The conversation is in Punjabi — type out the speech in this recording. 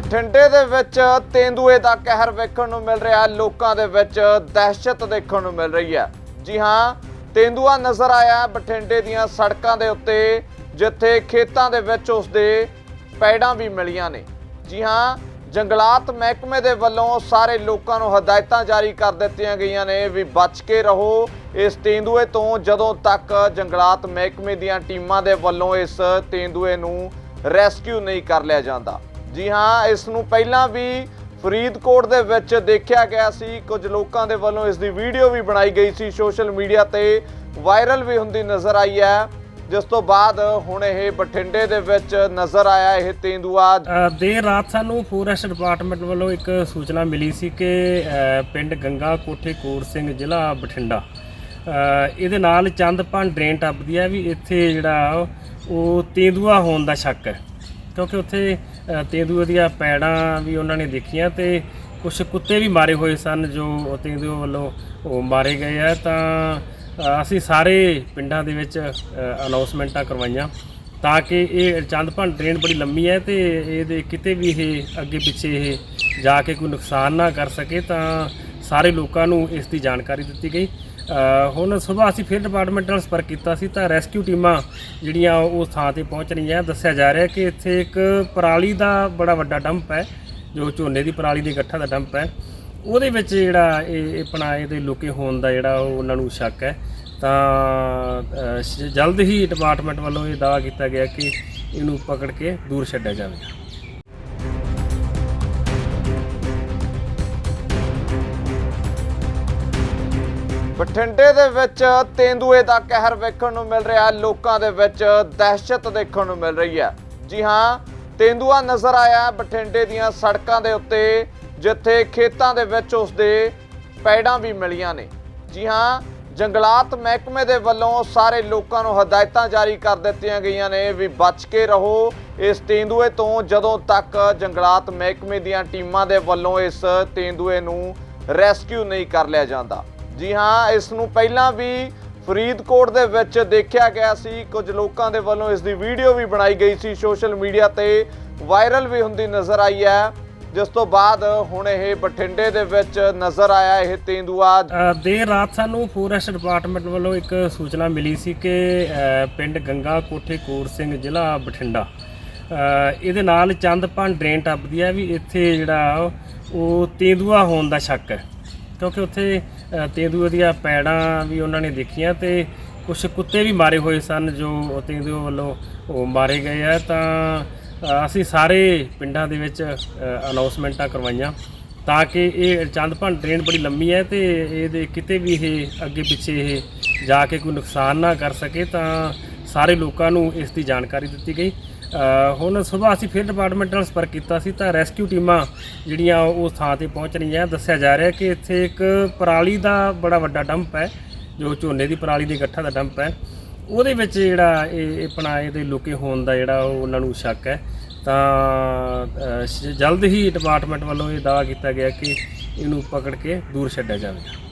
ਬਠਿੰਡੇ ਦੇ ਵਿੱਚ ਤੇਂਦੂਏ ਦਾ ਕਹਿਰ ਵੇਖਣ ਨੂੰ ਮਿਲ ਰਿਹਾ, ਲੋਕਾਂ ਦੇ ਵਿੱਚ ਦਹਿਸ਼ਤ ਦੇਖਣ ਨੂੰ ਮਿਲ ਰਹੀ ਹੈ। ਜੀ ਹਾਂ, ਤੇਂਦੂਆ ਨਜ਼ਰ ਆਇਆ ਬਠਿੰਡੇ ਦੀਆਂ ਸੜਕਾਂ ਦੇ ਉੱਤੇ, ਜਿੱਥੇ ਖੇਤਾਂ ਦੇ ਵਿੱਚ ਉਸਦੇ ਪੈੜਾਂ ਵੀ ਮਿਲੀਆਂ ਨੇ। ਜੀ ਹਾਂ, ਜੰਗਲਾਤ ਮਹਿਕਮੇ ਦੇ ਵੱਲੋਂ ਸਾਰੇ ਲੋਕਾਂ ਨੂੰ ਹਦਾਇਤਾਂ ਜਾਰੀ ਕਰ ਦਿੱਤੀਆਂ ਗਈਆਂ ਨੇ ਵੀ ਬਚ ਕੇ ਰਹੋ। ਇਸ ਤੇਂਦੂਏ ਤੋਂ ਜਦੋਂ ਤੱਕ ਜੰਗਲਾਤ ਮਹਿਕਮੇ ਦੀਆਂ ਟੀਮਾਂ ਦੇ ਵੱਲੋਂ ਇਸ ਤੇਂਦੂਏ ਨੂੰ ਰੈਸਕਿਊ ਨਹੀਂ ਕਰ ਲਿਆ ਜਾਂਦਾ। ਜੀ ਹਾਂ, ਇਸ ਨੂੰ ਪਹਿਲਾਂ ਵੀ ਫਰੀਦਕੋਟ ਦੇ ਵਿੱਚ ਦੇਖਿਆ ਗਿਆ ਸੀ। ਕੁਝ ਲੋਕਾਂ ਦੇ ਵੱਲੋਂ ਇਸ ਦੀ ਵੀਡੀਓ ਵੀ ਬਣਾਈ ਗਈ ਸੀ। ਸੋਸ਼ਲ ਮੀਡੀਆ ਤੇ ਵਾਇਰਲ ਵੀ ਹੁੰਦੀ ਨਜ਼ਰ ਆਈ ਹੈ। ਜਿਸ ਤੋਂ ਬਾਅਦ ਹੁਣ ਇਹ ਬਠਿੰਡੇ ਦੇ ਵਿੱਚ ਨਜ਼ਰ ਆਇਆ ਇਹ ਤੇਂਦੂਆ। ਦੇਰ ਰਾਤ ਸਾਨੂੰ ਫੋਰੈਸਟ ਡਿਪਾਰਟਮੈਂਟ ਵੱਲੋਂ ਇੱਕ ਸੂਚਨਾ ਮਿਲੀ ਸੀ ਕਿ ਪਿੰਡ ਗੰਗਾ ਕੋਠੇ ਕੋਟ ਸਿੰਘ ਜ਼ਿਲ੍ਹਾ ਬਠਿੰਡਾ। ਇਹਦੇ ਨਾਲ ਚੰਦਪਾਨ ਡਰੇਨ ਟੱਪਦੀ ਹੈ ਵੀ ਇੱਥੇ ਜਿਹੜਾ ਉਹ ਤੇਂਦੂਆ ਹੋਣ ਦਾ ਸ਼ੱਕ ਹੈ। ਕਿਉਂਕਿ ਉੱਥੇ ਤੇਂਦੂਏ ਦੀਆਂ ਪੈੜਾਂ ਵੀ ਉਹਨਾਂ ਨੇ ਦੇਖੀਆਂ ਤੇ ਕੁਝ ਕੁੱਤੇ ਵੀ ਮਾਰੇ ਹੋਏ ਸਨ ਜੋ ਤੇਂਦੂਏ ਵੱਲੋਂ ਉਹ ਮਾਰੇ ਗਏ ਆ। ਤਾਂ ਅਸੀਂ ਸਾਰੇ ਪਿੰਡਾਂ ਦੇ ਵਿੱਚ ਅਨਾਉਂਸਮੈਂਟਾਂ ਕਰਵਾਈਆਂ ਤਾਂ ਕਿ ਇਹ ਚੰਦਪਾਨ ਟ੍ਰੇਨ ਬੜੀ ਲੰਮੀ ਹੈ ਤੇ ਇਹਦੇ ਕਿਤੇ ਵੀ ਇਹ ਅੱਗੇ ਪਿੱਛੇ ਇਹ ਜਾ ਕੇ ਕੋਈ ਨੁਕਸਾਨ ਨਾ ਕਰ ਸਕੇ ਤਾਂ ਸਾਰੇ ਲੋਕਾਂ ਨੂੰ ਇਸ ਦੀ ਜਾਣਕਾਰੀ ਦਿੱਤੀ ਗਈ। ਹੁਣ ਸਵੇਰ ਅਸੀਂ ਫਿਰ ਡਿਪਾਰਟਮੈਂਟ ਨਾਲ ਸੰਪਰਕ ਕੀਤਾ ਸੀ ਤਾਂ ਰੈਸਕਿਊ ਟੀਮਾਂ ਜਿਹੜੀਆਂ ਉਸ ਥਾਂ ਤੇ ਪਹੁੰਚ ਰਹੀਆਂ। ਦੱਸਿਆ ਜਾ ਰਿਹਾ ਕਿ ਇੱਥੇ ਇੱਕ ਪਰਾਲੀ ਦਾ ਬੜਾ ਵੱਡਾ ਡੰਪ ਹੈ, ਜੋ ਝੋਨੇ ਦੀ ਪਰਾਲੀ ਦੇ ਗੱਠਾਂ ਦਾ ਡੰਪ ਹੈ। ਉਹਦੇ ਵਿੱਚ ਜਿਹੜਾ ਇਹ ਆਪਣਾ ਇਹਦੇ ਲੁਕੇ ਹੋਣ ਦਾ ਜਿਹੜਾ ਉਹ ਉਹਨਾਂ ਨੂੰ ਸ਼ੱਕ ਹੈ। ਤਾਂ ਜਲਦ ਹੀ ਡਿਪਾਰਟਮੈਂਟ ਵੱਲੋਂ ਇਹ ਦਾਅਵਾ ਕੀਤਾ ਗਿਆ ਕਿ ਇਹਨੂੰ ਪਕੜ ਕੇ ਦੂਰ ਛੱਡਿਆ ਜਾਵੇਗਾ ਬਠਿੰਡੇ ਦੇ ਵਿੱਚ ਤੇਂਦੂਏ ਦਾ ਕਹਿਰ ਵੇਖਣ ਨੂੰ ਮਿਲ ਰਿਹਾ, ਲੋਕਾਂ ਦੇ ਵਿੱਚ ਦਹਿਸ਼ਤ ਦੇਖਣ ਨੂੰ ਮਿਲ ਰਹੀ ਹੈ। ਜੀ ਹਾਂ, ਤੇਂਦੂਆ ਨਜ਼ਰ ਆਇਆ ਬਠਿੰਡੇ ਦੀਆਂ ਸੜਕਾਂ ਦੇ ਉੱਤੇ, ਜਿੱਥੇ ਖੇਤਾਂ ਦੇ ਵਿੱਚ ਉਸਦੇ ਪੈੜਾਂ ਵੀ ਮਿਲੀਆਂ ਨੇ। ਜੀ ਹਾਂ, ਜੰਗਲਾਤ ਮਹਿਕਮੇ ਦੇ ਵੱਲੋਂ ਸਾਰੇ ਲੋਕਾਂ ਨੂੰ ਹਦਾਇਤਾਂ ਜਾਰੀ ਕਰ ਦਿੱਤੀਆਂ ਗਈਆਂ ਨੇ ਵੀ ਬਚ ਕੇ ਰਹੋ। ਇਸ ਤੇਂਦੂਏ ਤੋਂ ਜਦੋਂ ਤੱਕ ਜੰਗਲਾਤ ਮਹਿਕਮੇ ਦੀਆਂ ਟੀਮਾਂ ਦੇ ਵੱਲੋਂ ਇਸ ਤੇਂਦੂਏ ਨੂੰ ਰੈਸਕਿਊ ਨਹੀਂ ਕਰ ਲਿਆ ਜਾਂਦਾ। ਜੀ ਹਾਂ, ਇਸ ਨੂੰ ਪਹਿਲਾਂ ਵੀ ਫਰੀਦਕੋਟ ਦੇ ਵਿੱਚ ਦੇਖਿਆ ਗਿਆ ਸੀ। ਕੁਝ ਲੋਕਾਂ ਦੇ ਵੱਲੋਂ ਇਸ ਦੀ ਵੀਡੀਓ ਵੀ ਬਣਾਈ ਗਈ ਸੀ। ਸੋਸ਼ਲ ਮੀਡੀਆ ਤੇ ਵਾਇਰਲ ਵੀ ਹੁੰਦੀ ਨਜ਼ਰ ਆਈ ਹੈ। ਜਿਸ ਤੋਂ ਬਾਅਦ ਹੁਣ ਇਹ ਬਠਿੰਡੇ ਦੇ ਵਿੱਚ ਨਜ਼ਰ ਆਇਆ ਇਹ ਤੇਂਦੂਆ। ਦੇਰ ਰਾਤ ਸਾਨੂੰ ਫੋਰੈਸਟ ਡਿਪਾਰਟਮੈਂਟ ਵੱਲੋਂ ਇੱਕ ਸੂਚਨਾ ਮਿਲੀ ਸੀ ਕਿ ਪਿੰਡ ਗੰਗਾ ਕੋਠੇ ਕੋਟ ਸਿੰਘ ਜ਼ਿਲ੍ਹਾ ਬਠਿੰਡਾ। ਇਹਦੇ ਨਾਲ ਚੰਦਪਾਨ ਡਰੇਨ ਟੱਪਦੀ ਹੈ ਵੀ ਇੱਥੇ ਜਿਹੜਾ ਉਹ ਤੇਂਦੂਆ ਹੋਣ ਦਾ ਸ਼ੱਕ ਹੈ। ਕਿਉਂਕਿ ਉੱਥੇ ਅ, ਤੇਂਦੂਏ ਦੀਆਂ ਪੈੜਾਂ ਵੀ ਉਹਨਾਂ ਨੇ ਦੇਖੀਆਂ ਤੇ ਕੁਝ ਕੁੱਤੇ ਵੀ ਮਾਰੇ ਹੋਏ ਸਨ ਜੋ ਤੇਂਦੂਏ ਵੱਲੋਂ ਉਹ ਮਾਰੇ ਗਏ ਆ। ਤਾਂ ਅਸੀਂ ਸਾਰੇ ਪਿੰਡਾਂ ਦੇ ਵਿੱਚ ਅਨਾਉਂਸਮੈਂਟਾਂ ਕਰਵਾਈਆਂ ਤਾਂ ਕਿ ਇਹ ਚੰਦਪਾਨ ਟ੍ਰੇਨ ਬੜੀ ਲੰਮੀ ਹੈ ਤੇ ਇਹਦੇ ਕਿਤੇ ਵੀ ਇਹ ਅੱਗੇ ਪਿੱਛੇ ਇਹ ਜਾ ਕੇ ਕੋਈ ਨੁਕਸਾਨ ਨਾ ਕਰ ਸਕੇ ਤਾਂ ਸਾਰੇ ਲੋਕਾਂ ਨੂੰ ਇਸ ਦੀ ਜਾਣਕਾਰੀ ਦਿੱਤੀ ਗਈ। ਹੁਣ ਸਵੇਰ ਅਸੀਂ ਫਿਰ ਡਿਪਾਰਟਮੈਂਟ ਨਾਲ ਸੰਪਰਕ ਕੀਤਾ ਸੀ ਤਾਂ ਰੈਸਕਿਊ ਟੀਮਾਂ ਜਿਹੜੀਆਂ ਉਹ ਥਾਂ ਤੇ ਪਹੁੰਚ ਰਹੀਆਂ, ਦੱਸਿਆ ਜਾ ਰਿਹਾ ਕਿ ਇੱਥੇ ਇੱਕ ਪਰਾਲੀ ਦਾ ਬੜਾ ਵੱਡਾ ਡੰਪ ਹੈ, ਜੋ ਝੋਨੇ ਦੀ ਪਰਾਲੀ ਦੇ ਗੱਠਾਂ ਦਾ ਡੰਪ ਹੈ। ਉਹਦੇ ਵਿੱਚ ਜਿਹੜਾ ਇਹ ਆਪਣਾ ਇਹਦੇ ਲੁਕੇ ਹੋਣ ਦਾ ਜਿਹੜਾ ਉਹ ਉਹਨਾਂ ਨੂੰ ਸ਼ੱਕ ਹੈ। ਤਾਂ ਜਲਦ ਹੀ ਡਿਪਾਰਟਮੈਂਟ ਵੱਲੋਂ ਇਹ ਦਾਅਵਾ ਕੀਤਾ ਗਿਆ ਕਿ ਇਹਨੂੰ ਪਕੜ ਕੇ ਦੂਰ ਛੱਡਿਆ ਜਾਵੇਗਾ